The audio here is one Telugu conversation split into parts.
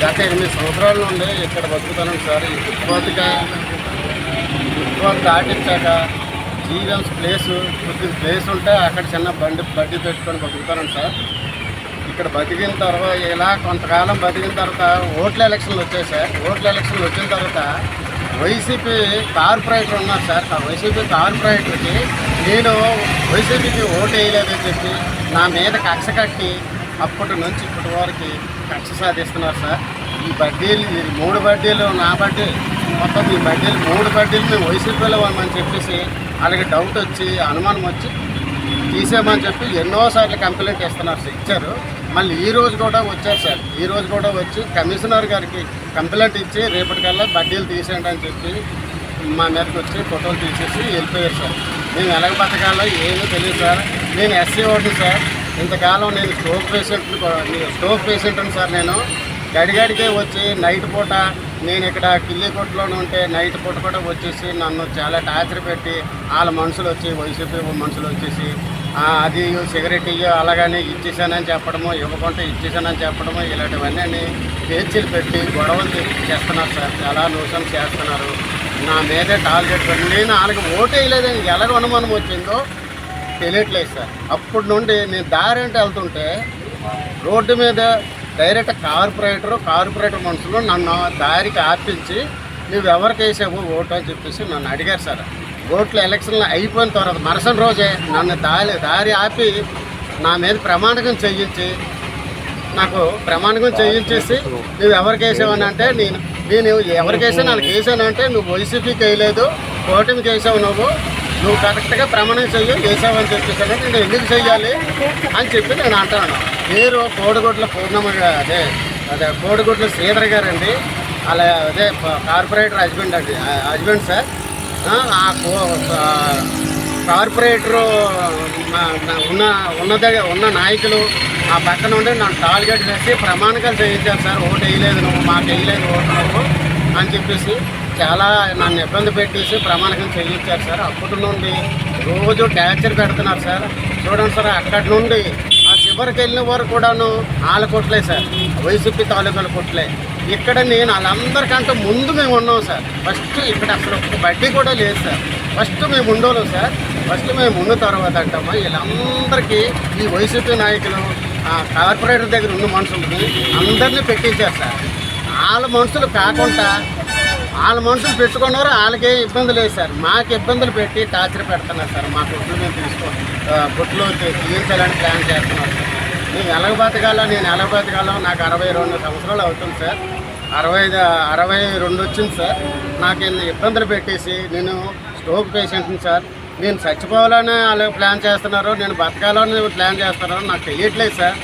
గత ఎనిమిది సంవత్సరాల నుండి ఇక్కడ బతుకుతాను సార్. ఈ ఫుట్పాత్గా ఫుట్పాత్ దాటించాక జీవన్స్ ప్లేస్ కొద్ది ప్లేస్ ఉంటే అక్కడ చిన్న బండి బడ్డీ పెట్టుకొని బతుకుతాను సార్. ఇక్కడ బతికిన తర్వాత ఇలా కొంతకాలం బతికిన తర్వాత ఓట్ల ఎలక్షన్లు వచ్చాయి సార్. ఓట్ల ఎలక్షన్లు వచ్చిన తర్వాత వైసీపీ కార్పొరేటర్ ఉన్నారు సార్. ఆ వైసీపీ కార్పొరేటర్కి నేను వైసీపీకి ఓటు వేయలేదని చెప్పి నా మీద కక్ష కట్టి అప్పటి నుంచి ఇప్పటి వరకు కక్ష సాధిస్తున్నారు సార్. ఈ బడ్డీలు మూడు బడ్డీలు నా బడ్డీ మొత్తం ఈ బడ్డీలు మూడు బడ్డీలు మేము వైసీపీలో వాళ్ళమని చెప్పేసి వాళ్ళకి డౌట్ వచ్చి అనుమానం వచ్చి తీసేయమని చెప్పి ఎన్నోసార్లు కంప్లైంట్ ఇస్తున్నారు సార్. ఇచ్చారు. మళ్ళీ ఈ రోజు కూడా వచ్చారు సార్. ఈ రోజు కూడా వచ్చి కమిషనర్ గారికి కంప్లైంట్ ఇచ్చి రేపటికల్లా బడ్డీలు తీసేయండి అని చెప్పి మా మీదకి వచ్చి ఫోటోలు తీసేసి వెళ్ళిపోయారు సార్. మేము ఎలాగ బతకాలో ఏమీ తెలియదు సార్. నేను ఎస్సీ ఓటు సార్. ఇంతకాలం నేను స్ట్రోక్ పేషెంట్ స్ట్రోక్ పేషెంట్ని సార్ నేను. గడిగడికే వచ్చి నైట్ పూట నేను ఇక్కడ కిల్లి కొట్టులోనే ఉంటే నైట్ పూట కూడా వచ్చేసి నన్ను చాలా టార్చర్ పెట్టి వాళ్ళ మనుషులు వచ్చి వైసీపీ మనుషులు వచ్చేసి అది సిగరెట్ ఇయ్యో అలాగని ఇచ్చేసానని చెప్పడము ఇవ్వకుండా ఇచ్చేసానని చెప్పడము ఇలాంటివన్నీ అని పేచీలు పెట్టి గొడవలు చేస్తున్నారు సార్. చాలా నూసం చేస్తున్నారు. నా మీదే టార్గెట్ పెట్టి నేను వాళ్ళకి ఓటు వేయలేదని ఎలాగ అనుమానం వచ్చిందో తెలియట్లేదు సార్. అప్పటి నుండి నేను దారి అంటే వెళ్తుంటే రోడ్డు మీద డైరెక్ట్ కార్పొరేటర్ కార్పొరేటర్ మనుషులు నన్ను దారికి ఆపించి నువ్వు ఎవరికి వేసావు ఓటు అని చెప్పేసి నన్ను అడిగారు సార్. ఓట్లు ఎలక్షన్లు అయిపోయిన తర్వాత మరుసటి రోజే నన్ను దారి దారి ఆపి నా మీద ప్రమాణకం చేయించి నాకు ప్రమాణకం చేయించేసి నువ్వు ఎవరికి వేసావని అంటే నేను నేను ఎవరికి వేసాను నాకు వేసాను అంటే నువ్వు వైసీపీకి వేయలేదు ఓటమికి వేసావు నువ్వు నువ్వు కరెక్ట్గా ప్రమాణం చెయ్యి చేసావని చెప్పేసాను నేను ఎందుకు చెయ్యాలి అని చెప్పి నేను అంటాను. మీరు కోడిగుడ్ల పూర్ణమ అదే అదే కోడిగుడ్ల శ్రీధర్ గారండి. అలా అదే కార్పొరేటర్ హస్బెండ్ అండి. Husband sir. ఆ, కార్పొరేటరు ఉన్న ఉన్న దగ్గర ఉన్న నాయకులు ఆ పక్కన ఉండి నన్ను టార్గెట్ చేసి ప్రమాణికాలు చేయించారు సార్. ఓటు వేయలేదు నువ్వు మాకు వేయలేదు ఓటు నువ్వు అని చెప్పేసి చాలా నన్ను ఇబ్బంది పెట్టేసి ప్రమాణకం చేయించారు సార్. అప్పటి నుండి రోజు టార్చర్ పెడుతున్నారు సార్. చూడండి సార్ అక్కడి నుండి ఆ చివరికి వెళ్ళిన వారు కూడాను వాళ్ళ కొట్లే సార్. వైసీపీ తాలూకాల కొట్లే. ఇక్కడ నేను వాళ్ళందరికంటే ముందు మేము ఉన్నాం సార్. ఫస్ట్ ఇక్కడ అసలు ఒక బడ్డీ కూడా లేదు సార్. ఫస్ట్ మేము ఉండోళ్ళం సార్. ఫస్ట్ మేము ఉన్న తర్వాత అంటామా వీళ్ళందరికీ ఈ వైసీపీ నాయకులు ఆ కార్పొరేటర్ దగ్గర ఉన్న మనుషులకి అందరినీ పెట్టించారు సార్. వాళ్ళ మనుషులు కాకుండా వాళ్ళ మనుషులు పెట్టుకున్నారు వాళ్ళకే ఇబ్బంది లేదు సార్. మాకు ఇబ్బందులు పెట్టి టార్చర్ పెడుతున్నారు సార్. మా కొట్లు మేము తీసుకో ఆ, కొట్లు తీయించాలని ప్లాన్ చేస్తున్నారు సార్. నేను ఎలాగ బతకాలో నేను ఎలా బతకాలో నాకు అరవై రెండు సంవత్సరాలు అవుతుంది సార్. అరవై ఐదు అరవై రెండు వచ్చింది సార్. నాకు ఇన్ని ఇబ్బందులు పెట్టేసి నేను స్ట్రోక్ పేషెంట్ని సార్. నేను చచ్చిపోవాలని వాళ్ళు ప్లాన్ చేస్తున్నారు నేను బతకాలని ప్లాన్ చేస్తున్నారు నాకు తెలియట్లేదు సార్.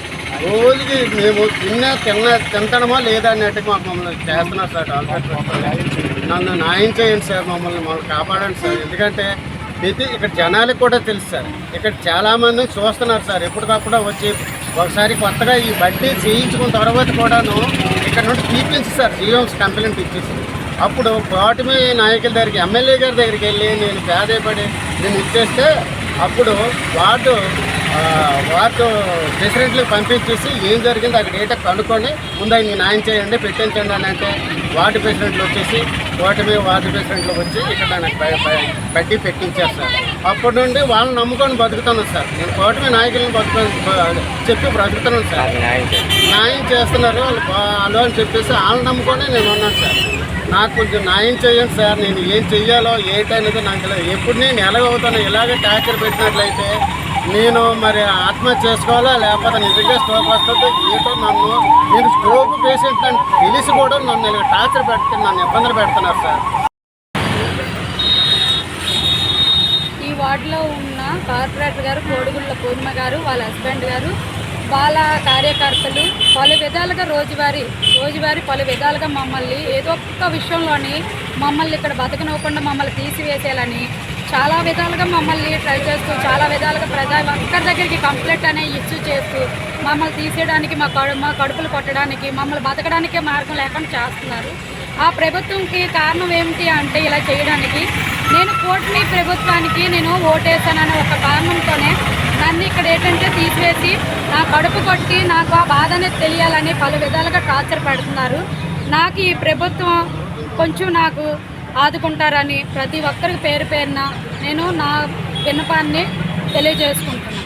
రోజుకి మేము తిన్న తిన్న తింటడమో లేదా అన్నట్టు మాకు మమ్మల్ని చేస్తున్నారు సార్. డాక్టర్ నన్ను న్యాయం చేయండి సార్ మమ్మల్ని మమ్మల్ని కాపాడండి సార్. ఎందుకంటే ప్రతి ఇక్కడ జనాలకు కూడా తెలుసు సార్. ఇక్కడ చాలామంది చూస్తున్నారు సార్. ఎప్పటికప్పుడు వచ్చి ఒకసారి కొత్తగా ఈ బడ్డీ చేయించుకున్న తర్వాత కూడాను ఇక్కడ నుండి తీపించి సార్ జీఎంస్ కంప్లైంట్ ఇచ్చేసి. అప్పుడు కూటమి నాయకుల దగ్గరికి ఎమ్మెల్యే గారి దగ్గరికి వెళ్ళి నేను పేదపడి నేను ఇచ్చేస్తే అప్పుడు వార్డు వార్డు ప్రెసిడెంట్లకు పంపించేసి ఏం జరిగింది అక్కడ ఏంటో కనుక్కొని ముందు ఆయన న్యాయం చేయండి పెట్టించండి అని అంటే వార్డు ప్రెసిడెంట్లు వచ్చేసి కూటమి వార్డు ప్రెసిడెంట్లు వచ్చి ఇక్కడ నాకు బడ్డీ పెట్టించారు సార్. అప్పటి నుండి వాళ్ళని నమ్ముకొని బతుకుతున్నాను సార్. నేను కూటమి నాయకులను బతుకు చెప్పి బ్రతుకుతున్నాను సార్. న్యాయం చేస్తున్నారు వాళ్ళు వాళ్ళు అని చెప్పేసి వాళ్ళని నమ్ముకొని నేను ఉన్నాను సార్. నాకు కొంచెం న్యాయం చేయండి సార్. నేను ఏం చెయ్యాలో ఏంటనేది నాకు ఎప్పుడు నేను ఎలాగవుతాను ఇలాగే టార్చర్ పెట్టినట్లయితే నేను మరి ఆత్మహత్య చేసుకోవాలా? లేకపోతే నిజంగా స్ట్రోక్ వస్తుంది? ఏటో నన్ను నేను స్ట్రోక్ పేషెంట్ అని తెలిసి కూడా నన్ను ఇలా టార్చర్ పెడుతున్నారు నన్ను ఇబ్బందులు పెడుతున్నారు సార్. ఈ వార్డులో ఉన్న కార్పొరేటర్ గారు కోడిగుళ్ళ పూర్ణ గారు వాళ్ళ హస్బెండ్ గారు వాళ్ళ కార్యకర్తలు పలు విధాలుగా రోజువారీ రోజువారీ పలు విధాలుగా మమ్మల్ని ఏదో ఒక్క విషయంలోని మమ్మల్ని ఇక్కడ బతకనివ్వకుండా మమ్మల్ని తీసివేసేయాలని చాలా విధాలుగా మమ్మల్ని ట్రై చేస్తూ చాలా విధాలుగా ప్రజా ఒక్కరి దగ్గరికి కంప్లైంట్ అనే ఇష్యూ చేస్తూ మమ్మల్ని తీసేయడానికి మా కడు మా కడుపులు కొట్టడానికి మమ్మల్ని బతకడానికే మార్గం లేకుండా చేస్తున్నారు. ఆ ప్రభుత్వంకి కారణం ఏమిటి అంటే ఇలా చేయడానికి నేను కూటమి ప్రభుత్వానికి నేను ఓటేసాననే ఒక కారణంతోనే నన్ను ఇక్కడ ఏంటంటే తీసివేసి నా కడుపు కొట్టి నాకు ఆ బాధ అనేది తెలియాలని పలు విధాలుగా టార్చర్ పెడుతున్నారు. నాకు ఈ ప్రభుత్వం కొంచెం నాకు ఆదుకుంటారని ప్రతి ఒక్కరికి పేరు పేరున నేను నా విన్నపాన్ని తెలియజేసుకుంటున్నాను.